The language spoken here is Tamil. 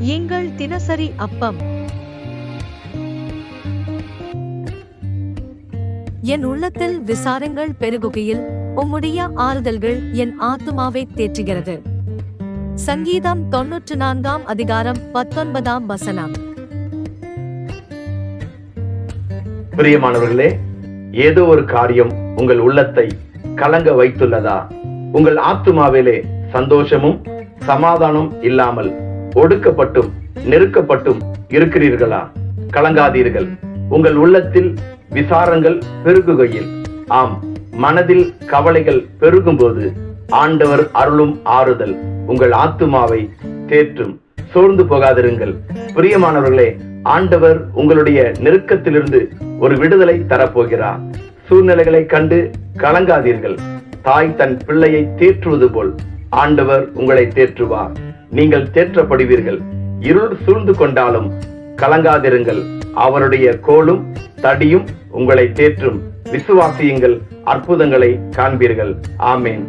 எங்கள் தினசரி அப்பம். என் உள்ளத்தில் விசாரங்கள் பெருகுகையில் உம்முடைய ஆறுதல்கள் என் ஆத்துமாவை தேற்றுகிறது. சங்கீதம் தொன்னூற்று நான்காம் அதிகாரம் பத்தொன்பதாம் வசனம். பிரியமானவர்களே ஏதோ ஒரு காரியம் உங்கள் உள்ளத்தை கலங்க வைத்துள்ளதா? உங்கள் ஆத்துமாவிலே சந்தோஷமும் சமாதானம் இல்லாமல் ஒடுக்கப்பட்டும் நெருக்கப்பட்டும் இருக்கிறீர்களா? கலங்காதீர்கள். உங்கள் உள்ளத்தில் விசாரங்கள் பெருகுகையில். ஆம் மனதில் கவலைகள் பெருகும்போது ஆண்டவர் அருளும் ஆறுதல் உங்கள் ஆத்துமாவை தேற்றும். சோர்ந்து போகாதிருங்கள். பிரியமானவர்களே ஆண்டவர் உங்களுடைய நெருக்கத்திலிருந்து ஒரு விடுதலை தரப்போகிறார். சூழ்நிலைகளை கண்டு கலங்காதீர்கள். தாய் தன் பிள்ளையை தேற்றுவது போல் ஆண்டவர் உங்களை தேற்றுவார். நீங்கள் தேற்றப்படுவீர்கள். இருள் சூழ்ந்து கொண்டாலும் கலங்காதிருங்கள். அவருடைய கோலும் தடியும் உங்களை தேற்றும். விசுவாசியுங்கள் அற்புதங்களை காண்பீர்கள். ஆமேன்.